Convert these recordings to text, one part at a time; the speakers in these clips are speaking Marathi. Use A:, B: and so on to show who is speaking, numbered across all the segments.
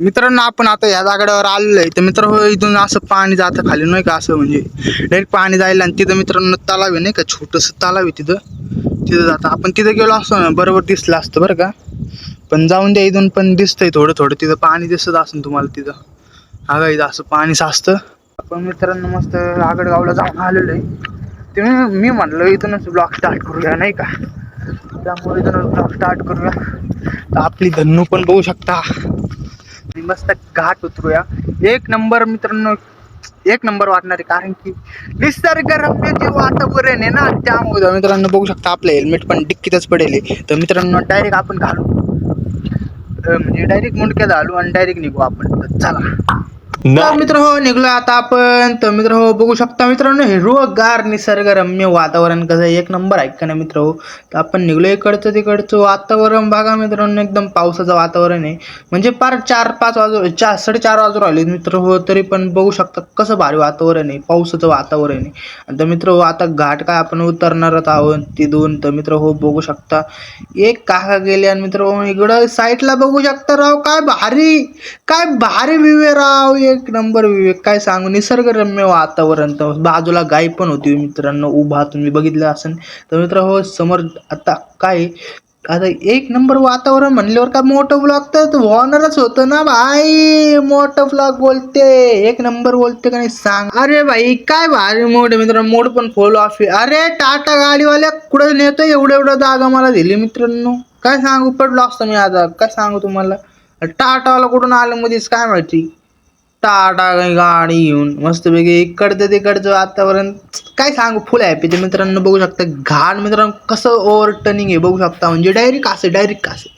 A: मित्रांनो आपण आता या जागड्यावर आलेलो आहे. तर मित्र हो इथून असं पाणी जातं खाली नाही का? असं म्हणजे डायरेक्ट पाणी जायला आणि तिथं मित्रांनो तलाव आहे नाही का? छोटंसं तलाव आहे तिथं. तिथं जातं. आपण तिथं गेलो असतो ना बरोबर दिसलं असतं बरं का? पण जाऊन द्या इथून पण दिसतंय थोडं थोडं. तिथं पाणी दिसत असेल तुम्हाला तिथं. अगं इथं असं पाणी साचतं. आपण मित्रांनो मस्त आगडगावला जाऊन आलेलो आहे. ते मी मी म्हणलं इथूनच ब्लॉग स्टार्ट करूया नाही का? त्यामुळे इथूनच ब्लॉग स्टार्ट करूया. तर आपली धन्नू पण बघू शकता. मस्त घाट उतरूया. एक नंबर मित्रांनो एक नंबर वाटणार आहे कारण की निसर्गरम्य जे वातावरण आहे ना त्यामुळे मित्रांनो बघू शकता आपलं हेल्मेट पण डिक्कीतच पडेल आहे. तर मित्रांनो डायरेक्ट आपण घालू. म्हणजे डायरेक्ट मुंडक्यात घालू आणि डायरेक्ट निघू आपण. चला. तर मित्र हो निघलो आता आपण. तर मित्र हो बघू शकता मित्रांनो हिरवगार निसर्गरम्य वातावरण कसं आहे, एक नंबर आहे का नाही मित्र हो? तर आपण निघलो इकडचं तिकडचं वातावरण. बघा मित्रांनो एकदम पावसाचं वातावरण आहे. म्हणजे पार चार पाच वाजू चार साडेचार वाजू राहिले मित्र हो तरी पण बघू शकता कसं भारी वातावरण आहे पावसाचं वातावरण आहे. आणि तर मित्र हो आता घाट काय आपण उतरणारच आहोत तिथून. तर मित्र हो बघू शकता. एक काका गेले आणि मित्र हो इकडं साईडला बघू शकता. राव काय भारी काय भारी विवे राव. एक नंबर विवेक काय सांगू? निसर्गरम्य वातावरण तर बाजूला गाय पण होती हो मित्रांनो उभा तुम्ही बघितलं असेल. तर मित्र हो समोर आता काय आता एक नंबर वातावरण म्हणल्यावर का मोठं ब्लॉग तर होणारच होतं ना भाई? मोठं ब्लॉग बोलते. एक नंबर बोलते का नाही सांग. अरे भाई काय भारी मोड मित्र मोड पण फुल ऑफ अरे टाटा गाडीवाल्या कुठं नेतो एवढं एवढं जागा मला दिली मित्रांनो. काय सांगू? पडलो असतो मी आता काय सांगू तुम्हाला? टाटावाला कुठून आलं मध्येच काय माहिती? टाटा गाडी घेऊन मस्तपैकी इकडचं तिकडचं आतापर्यंत काय सांगू फुल हॅपी ते मित्रांनो बघू शकता घाण मित्रांनो कसं ओव्हर टर्निंग आहे बघू शकता. म्हणजे डायरेक्ट असे डायरेक्ट असे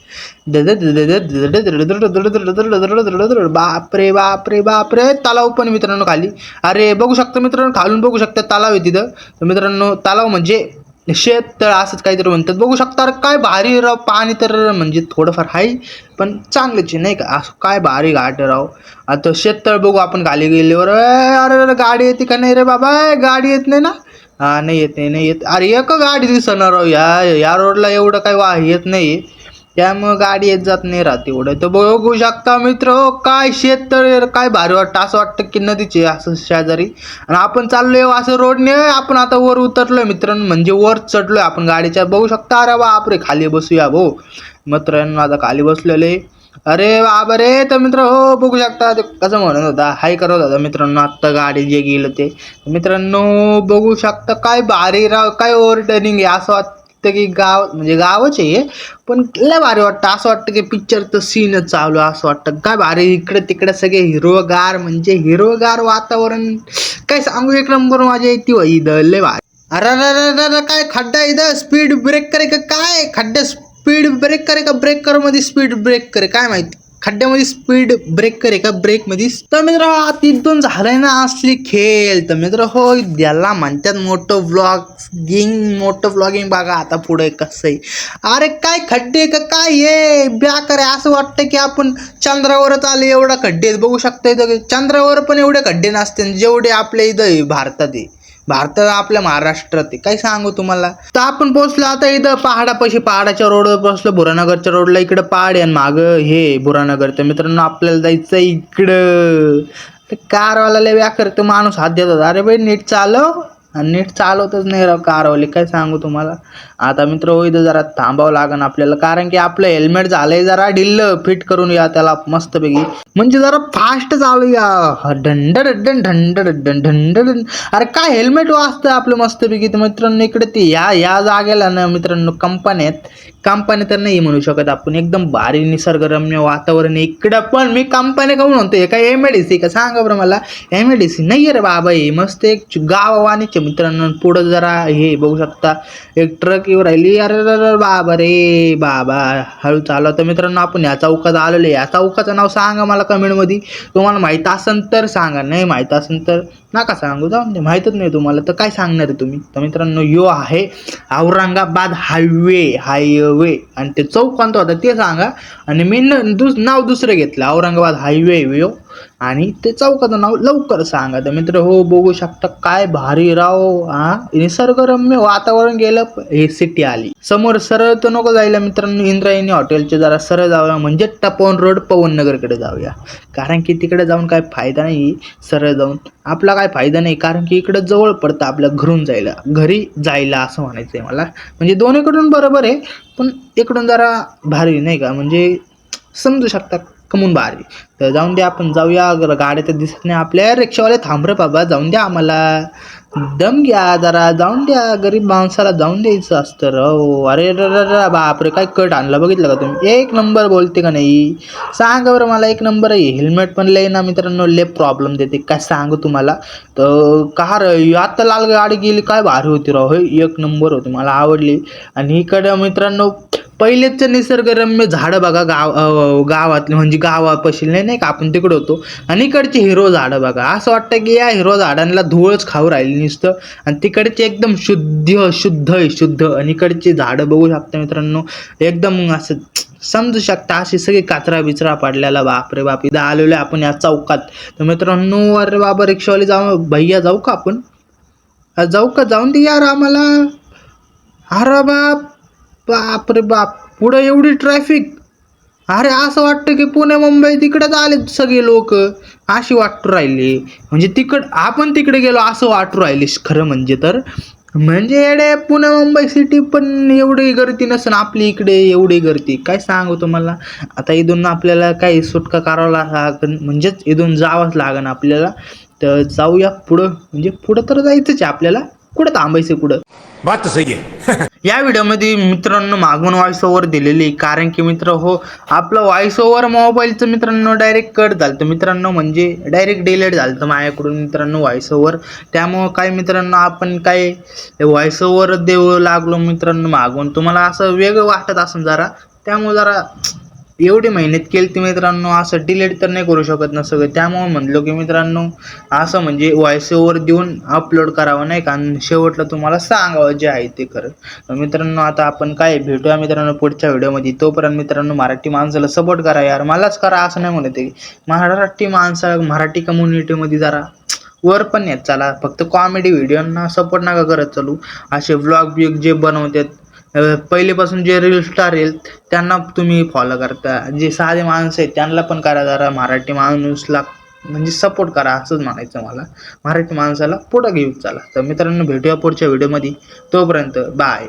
A: बापरे बापरे बापरे. तलाव पण मित्रांनो खाली. अरे बघू शकता मित्रांनो खालून बघू शकता तलाव आहे तिथं. तर मित्रांनो तलाव म्हणजे शेततळ असंच काहीतरी म्हणतात. बघू शकता अरे काय भारी राव पाणी तर म्हणजे थोडंफार आहे पण चांगलंच नाही का? असं काय भारी घाट राव. आता शेततळ बघू आपण खाली गेल्यावर अरे अरे अरे, गाडी येते का नाही रे बाबा? गाडी येत नाही ना? हा नाही येत नाही नाही येत. अरे एक गाडी दिसणार राव या या रोडला एवढं काय वा येत नाही त्यामुळं गाडी येत जात नाही राहते एवढं. तर बघू शकता मित्र हो, काय शेततळ काय भारी वाटतं असं वाटतं की नदीचे असं शेजारी. आणि आपण चाललोय हो असं रोडने आपण आता वर उतरलोय मित्रांनो म्हणजे वर चढलोय आपण गाडीच्या. बघू शकता अरे बापरे खाली बसूया भाऊ मित्रांनो आता खाली बसलेले. अरे बाबा रे तर मित्र हो बघू शकता ते कसं म्हणत होता हाय करत होता मित्रांनो आत्ता गाडी जे गेलं ते. मित्रांनो बघू शकता काय भारी राव काय ओव्हर टर्निंग आहे असं वाटतं. की गाव म्हणजे गावच आहे पण लय भारी वाटतं. असं वाटतं की पिक्चरचं सीनच चालू असं वाटतं. काय भारी इकडे तिकडे सगळे हिरवगार म्हणजे हिरवगार वातावरण. काय सांगू एक नंबर माझ्या येते इथं लय भारी. अरे अरे अरे अरे अरे, काय खड्डा इथं? स्पीड ब्रेक करे का काय? खड्डा स्पीड ब्रेक करे का? ब्रेकरमध्ये स्पीड ब्रेक करे काय माहिती? खड्ड्यामध्ये स्पीड ब्रेक करे का ब्रेकमध्ये. तर मित्र तिथून झालंय ना असली खेळ. तर मित्र हो याला म्हणतात मोठं ब्लॉगिंग मोठं ब्लॉगिंग बघा आता पुढे कसं आहे. अरे काय खड्डे का काय हे? ब्या करे असं वाटतं की आपण चंद्रावरच आले एवढा खड्डे आहेत. बघू शकता इथं चंद्रावर पण एवढे खड्डे नसते जेवढे आपल्या इथं आहे भारतात आहे. भारतात आपल्या महाराष्ट्रात आहे. काय सांगू तुम्हाला? तर आपण पोहोचलो आता इथं पहाडापाशी पहाडाच्या रोडवर पोहोचलो बुरानगरच्या रोडला इकडं पहाड आहे माग मागं हे बुरानगर तर मित्रांनो आपल्याला जायचं इकडं. तर कारवाला व्या करतो माणूस हात देत होता. अरे बाई नीट चालव. आणि नीट चालवतच नाही राव कारवाले काय सांगू तुम्हाला? आता मित्र होईद जरा थांबावं लागन आपल्याला. कारण की आपलं हेल्मेट झालंय जरा ढिल्ल फिट करून या त्याला मस्तपैकी. म्हणजे जरा फास्ट चालू या. ढंड डन ढंड डन ढंड अरे काय हेल्मेट वाचतं आपलं मस्तपैकी तर मित्रांनो इकडे ते या या जागेला ना मित्रांनो कंपन्या आहेत. कंपन्या तर नाही म्हणू शकत आपण. एकदम भारी निसर्गरम्य वातावरण इकडं पण. मी कंपन्या काहून म्हणतो हे काय एम सी का? सांगा बरं मला. एम सी नाही रे बाबा हे. मस्त एक गावावानीचे मित्रांनो. पुढं जरा हे बघू शकता. एक ट्रक येऊ राहिली. अरे अरे बाबा रे बाबा. हळू चालू तर मित्रांनो आपण या चौकात आलेलो आहे. या चौकाचं नाव सांगा मला कमेंटमध्ये. तुम्हाला माहीत असेल तर सांगा. नाही माहीत असेल तर नका सांगू. जाऊ दे माहीतच नाही तुम्हाला. तर काय सांगणार आहे तुम्ही? तर मित्रांनो यो आहे औरंगाबाद हायवे हायवे. आणि ते चौक कोणता होता ते सांगा. आणि मी न दुस नाव दुसरं घेतलं. औरंगाबाद हायवे यो. आणि ते चौकाचं नाव लवकर सांगा. तर मित्र हो बघू शकता काय भारी राव हा? निसर्गरम्य वातावरण गेलं हे सिटी आली. समोर सरळ तर नको जायला मित्रांनो इंद्रायणी हॉटेलचे जरा सरळ जाऊया म्हणजे टपवन रोड पवन नगरकडे जाऊया. कारण की तिकडे जाऊन काय फायदा नाही सरळ जाऊन. आपला काय फायदा नाही कारण की इकडं जवळ पडतं आपल्या घरून जायला घरी जायला असं म्हणायचं आहे मला. म्हणजे दोन्हीकडून बरोबर आहे पण इकडून जरा भारी नाही का? म्हणजे समजू शकता कमून भारी तर जाऊन द्या आपण जाऊया. गाड्या तर दिसत नाही आपल्या. रिक्षावाले थांब रे बाबा जाऊन द्या आम्हाला. दम घ्या जरा जाऊन द्या. गरीब माणसाला जाऊन द्यायचं असतं राव हो, अरे बापरे काय कट आणला बघितलं का तुम्ही? एक नंबर बोलते का नाही? सांगा बरं मला एक नंबर आहे. हेल्मेट पण लय ना मित्रांनो लय प्रॉब्लेम देते. काय सांगू तुम्हाला? तर का रे? आत्ता लाल गाडी गेली काय भारी होती राव हे एक नंबर होती. मला आवडली. आणि इकडं मित्रांनो पहिलेच निसर्गरम्य झाडं बघा गाव अं, गावातले म्हणजे गावापाशी नाही नाही का? आपण तिकडे होतो. आणि इकडचे हिरो झाडं बघा. असं वाटतं की या हिरो झाडांना धूळच खाऊ राहिली नुसतं. आणि तिकडचे एकदम शुद्ध शुद्ध आहे शुद्ध. आणि इकडचे झाडं बघू शकता मित्रांनो. एकदम असं समजू शकता अशी सगळी कचरा बिचरा पडलेला बापरे बाप. इथं आलेलो आहे आपण या चौकात. तर मित्रांनो अरे बाबा रिक्षावाले जाऊ भैया जाऊ का आपण? जाऊ का? जाऊन दे यार आम्हाला. अरे बाप. बाप रे बाप. पुढं एवढी ट्रॅफिक अरे असं वाटतं की पुणे मुंबई तिकडेच आले सगळे लोक. अशी वाटू राहिली. म्हणजे तिकड आपण तिकडे गेलो असं वाटू राहिली. खरं म्हणजे तर. म्हणजे येडे पुणे मुंबई सिटी पण एवढी गर्दी नसून आपली इकडे एवढी गर्दी. काय सांगू तुम्हाला? आता इथून आपल्याला काही सुटका करावं लागन म्हणजेच इथून जावंच लागेल आपल्याला. तर जाऊया पुढं. म्हणजे पुढं तर जायचंच आहे आपल्याला. कुठं थांबायचं कुठं
B: बात सही आहे.
A: या व्हिडिओमध्ये मित्रांनो मागून व्हॉइस ओव्हर दिलेली कारण की मित्र हो आपलं व्हॉइस ओव्हर मोबाईलचं मित्रांनो डायरेक्ट कट झालं मित्रांनो म्हणजे डायरेक्ट डिलेट झालं माझ्याकडून मित्रांनो व्हॉइस ओव्हर त्यामुळं काय मित्रांनो आपण काय व्हॉइस ओव्हर देऊ लागलो मित्रांनो मागून. तुम्हाला असं वेगळं वाटत असेल जरा त्यामुळं जरा एवढी मेहनत केली ती मित्रांनो असं डिलीट तर नाही करू शकत ना सगळं. त्यामुळे म्हणलो की मित्रांनो असं म्हणजे व्हॉइस ओव्हर देऊन अपलोड करावं नाही का? आणि शेवटला तुम्हाला सांगावं जे आहे ते खरं. मित्रांनो आता आपण काय भेटूया मित्रांनो पुढच्या व्हिडिओमध्ये. तोपर्यंत मित्रांनो मराठी माणसाला सपोर्ट करा यार. मलाच करा असं नाही म्हणत आहे मराठी माणसा मराठी कम्युनिटीमध्ये जरा वर पण येत चला. फक्त कॉमेडी व्हिडिओंना सपोर्ट नका करत चालू. असे व्लॉग बिग जे बनवतात पहिलेपासून जे रील स्टार येईल त्यांना तुम्ही फॉलो करता. जे साधे माणसं आहेत त्यांना पण करा जरा. मराठी माणूसला म्हणजे सपोर्ट करा असंच म्हणायचं मला. मराठी माणसाला पुढं घेऊन चला. तर मित्रांनो भेटूया पुढच्या व्हिडिओमध्ये तोपर्यंत बाय